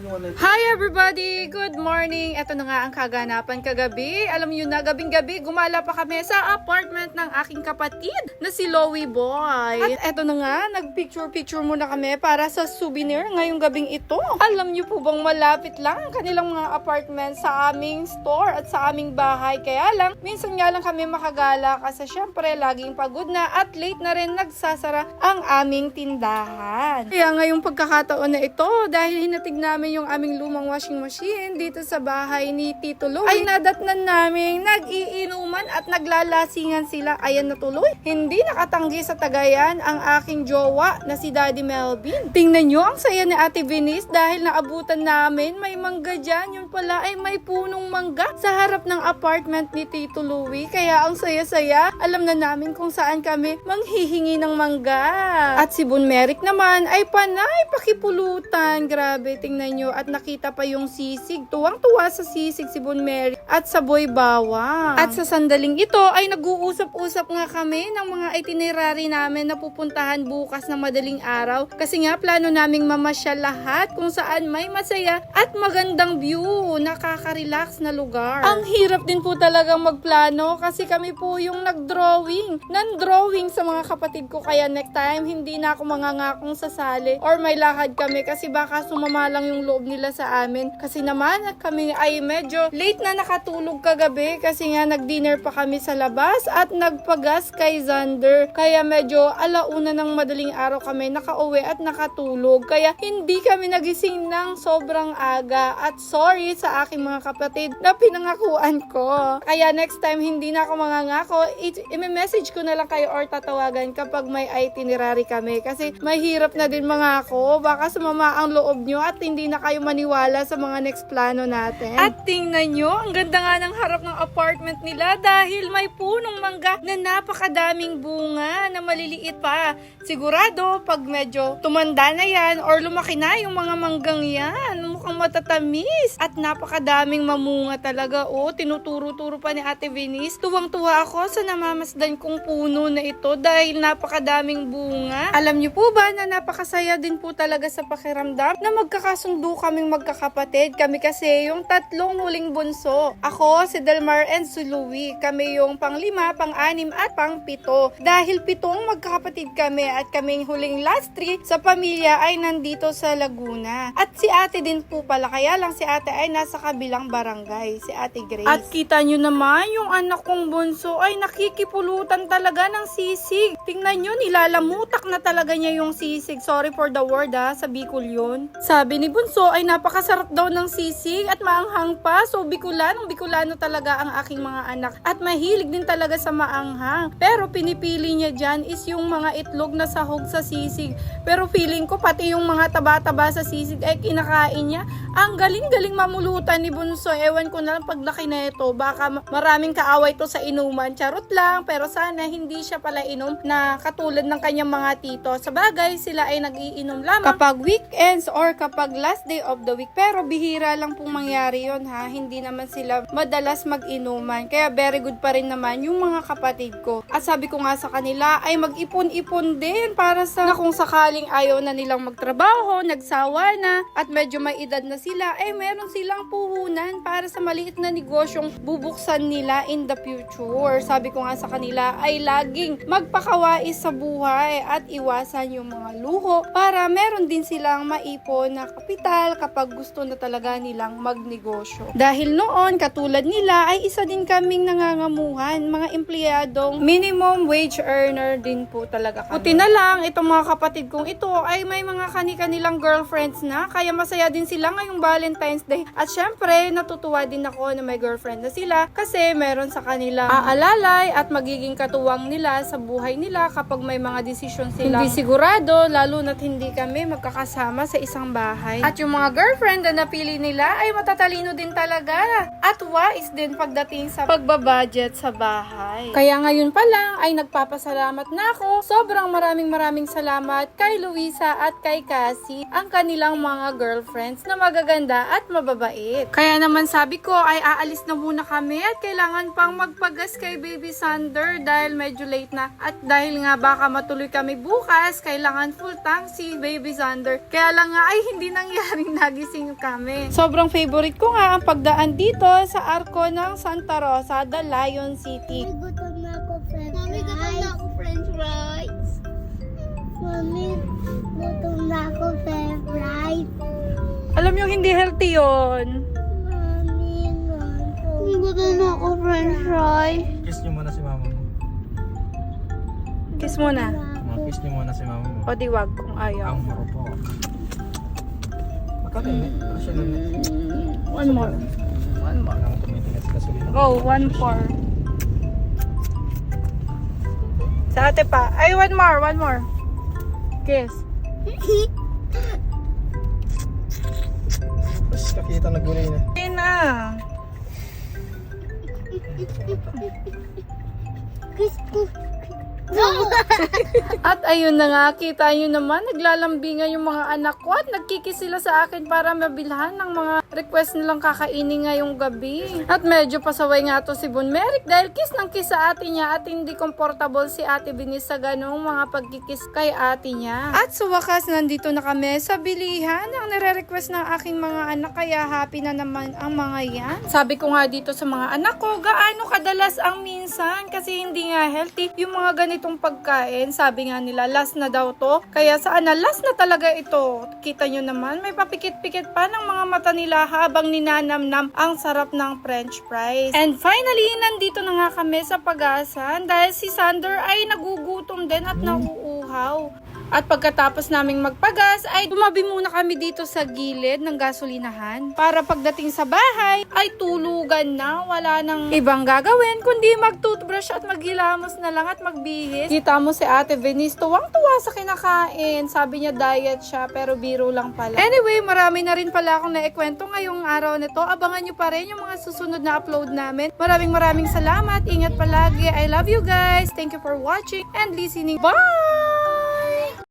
Hi everybody! Good morning! Ito na nga ang kaganapan kagabi. Alam niyo na, gabing-gabi, gumala pa kami sa apartment ng aking kapatid na si Lowy Boy. At eto na nga, nag-picture-picture muna kami para sa souvenir ngayong gabing ito. Alam niyo po bang malapit lang ang kanilang mga apartment sa aming store at sa aming bahay. Kaya lang, minsan nga lang kami makagala kasi syempre laging pagod na at late na rin nagsasara ang aming tindahan. Kaya ngayong pagkakataon na ito, dahil hinatig namin yung aming lumang washing machine dito sa bahay ni Tito Louie, ay nadatnan namin nag-iinuman at naglalasingan sila. Ayan na tuloy. Hindi nakatanggi sa tagayan ang aking jowa na si Daddy Melvin. Tingnan nyo, ang saya ni Ate Venice dahil naabutan namin may mangga dyan. Yun pala ay may punong mangga sa harap ng apartment ni Tito Louie. Kaya ang saya-saya, alam na namin kung saan kami manghihingi ng mangga. At si Bun Merrick naman ay panay pakipulutan. Grabe, tingnan nyo. At nakita pa yung sisig. Tuwang-tuwa sa sisig si Bun Merrick at sa boy bawang. At sa sandaling ito ay nag-uusap-usap nga kami ng mga itinerary namin na pupuntahan bukas na madaling araw. Kasi nga plano naming mamasyal lahat kung saan may masaya at magandang view. Nakaka-relax na lugar. Ang hirap din po talagang magplano kasi kami po yung nag-drawing. Nan-drawing sa mga kapatid ko kaya next time hindi na ako mangangakong sasali or may lakad kami kasi baka sumama lang yung loob nila sa amin. Kasi naman kami ay medyo late na nakatulog kagabi kasi nga nag-dinner pa kami sa labas at nagpagas kay Xander. Kaya medyo alauna ng madaling araw kami nakauwi at nakatulog. Kaya hindi kami nagising ng sobrang aga at sorry sa aking mga kapatid na pinangakuan ko. Kaya next time hindi na ako mangangako, i-message ko na lang kayo or tatawagan kapag may itinerary kami. Kasi mahirap na din mga ako. Baka sumama ang loob nyo at hindi na kayo maniwala sa mga next plano natin. At tingnan nyo, ang ganda nga ng harap ng apartment nila dahil may punong mangga na napakadaming bunga na maliliit pa. Sigurado, pag medyo tumanda na yan or lumaki na yung mga manggang yan, mukhang matatamis. At napakadaming mamunga talaga. O, tinuturo-turo pa ni Ate Venice. Tuwang-tuwa ako sa namamasdan kong puno na ito dahil napakadaming bunga. Alam niyo po ba na napakasaya din po talaga sa pakiramdam na magkakasundo kaming magkakapatid. Kami kasi yung tatlong huling bunso. Ako, si Delmar and si Louie. Kami yung panglima, pang-anim at pang-pito. Dahil pitong magkakapatid kami at kaming huling last three sa pamilya ay nandito sa Laguna. At si ate din po pala, kaya lang si ate ay nasa kabilang barangay, si ate Grace. At kita nyo naman, yung anak kong bunso ay nakikipulutan talaga ng sisig. Tingnan nyo, nilalamutak na talaga niya yung sisig. Sorry for the word ha, sa Bicol yun. Sabi ni bunso ay napakasarap daw ng sisig at maanghang pa. So Bicolanong Bicolano talaga ang aking mga anak. At mahilig din talaga sa maanghang. Pero pinipili niya dyan is yung mga itlog na sahog sa sisig. Pero feeling ko pati yung mga taba-taba sa sisig ay kinakain niya. Ang galing-galing mamulutan ni Bunso. Ewan ko na lang paglaki na ito. Baka ma- maraming kaaway to sa inuman. Charot lang. Pero sana hindi siya pala inom na katulad ng kanyang mga tito. Sa bagay, sila ay nagiinom lamang kapag weekends or kapag last day of the week. Pero bihira lang pong mangyari yon ha. Hindi naman sila madalas mag-inuman. Kaya very good pa rin naman yung mga kapatid ko. At sabi ko nga sa kanila ay mag-ipon-ipon din para sa na kung sakaling ayaw na nilang magtrabaho, nagsawa na, at medyo may edad na sila, eh meron silang puhunan para sa maliit na negosyong bubuksan nila in the future. Sabi ko nga sa kanila ay laging magpakawais sa buhay at iwasan yung mga luho para meron din silang maipon na kapital kapag gusto na talaga nilang magnegosyo. Dahil noon, katulad nila, ay isa din kaming nangangamuhan, mga empleyadong minimum wage earner din po talaga kami. Buti na lang, itong mga kapatid kong ito ay may mga kani-kanilang girlfriends na, kaya masaya din sila ngayong Valentine's Day. At syempre, natutuwa din ako na may girlfriend na sila kasi meron sa kanila aalalay at magiging katuwang nila sa buhay nila kapag may mga desisyon sila. Hindi sigurado, lalo na't hindi kami magkakasama sa isang bahay. At yung mga girlfriend na napili nila ay matatalino din talaga. At wise din pagdating sa pagbabudget sa bahay. Kaya ngayon pa lang ay nagpapasalamat na ako. Sobrang maraming maraming salamat kay Luisa at kay Cassie, ang kanilang mga girlfriends na magaganda at mababait. Kaya naman sabi ko ay aalis na muna kami at kailangan pang magpagas kay Baby Sander dahil medyo late na. At dahil nga baka matuloy kami bukas, kailangan full tank si Baby Sander. Kaya lang nga ay hindi nangyaring nagising kami. Sobrang favorite ko nga ang pagdaan dito sa arko ng Santa Rosa, the Lion City. Ay, gutom na ako, french Mami, gutom na ako french fries. Mami, gutom na ako, french fries. Nyo, hindi healthy gutom. Gutom na ako french fries. Kiss niyo muna si mama mo. Kiss mo na. Mga kiss niyo muna si mama mo. O di wag kung ayaw. Ang maro po. Ano nun? One more. One more. Sa. Go, one more. Sa ate pa. Ay, one more, one more. Kiss. Kakita na. Ay na. Kiss ko. At ayun na nga, kita nyo naman, naglalambingan yung mga anak ko at nagkikis sila sa akin para mabilhan ng mga request nilang kakainin ngayong gabi. At medyo pasaway nga to si Bon Merrick dahil kiss ng kiss sa ate niya at hindi comfortable si ate Binis sa ganong mga pagkikis kay ate niya. At sa wakas, nandito na kami sa bilihan ang nire-request ng aking mga anak kaya happy na naman ang mga yan. Sabi ko nga dito sa mga anak ko, gaano kadalas ang minsan kasi hindi nga healthy yung mga ganitong pagkain. Sabi nga nila, last na daw to. Kaya saan na, last na talaga ito. Kita nyo naman, may papikit-pikit pa ng mga mata nila habang ninanamnam ang sarap ng french fries. And finally, nandito na nga kami sa pag-asan dahil si Sander ay nagugutom din at nauuhaw. At pagkatapos naming magpagas ay tumabi muna kami dito sa gilid ng gasolinahan para pagdating sa bahay ay tulugan na. Wala nang ibang gagawin kundi mag-toothbrush at maghilamos na lang at magbihis. Kita mo si Ate Venice tuwang-tuwa sa kinakain. Sabi niya diet siya pero biro lang pala. Anyway, marami na rin pala akong naikwento ngayong araw nito. Abangan nyo pa rin yung mga susunod na upload namin. Maraming maraming salamat. Ingat palagi. I love you guys. Thank you for watching and listening. Bye!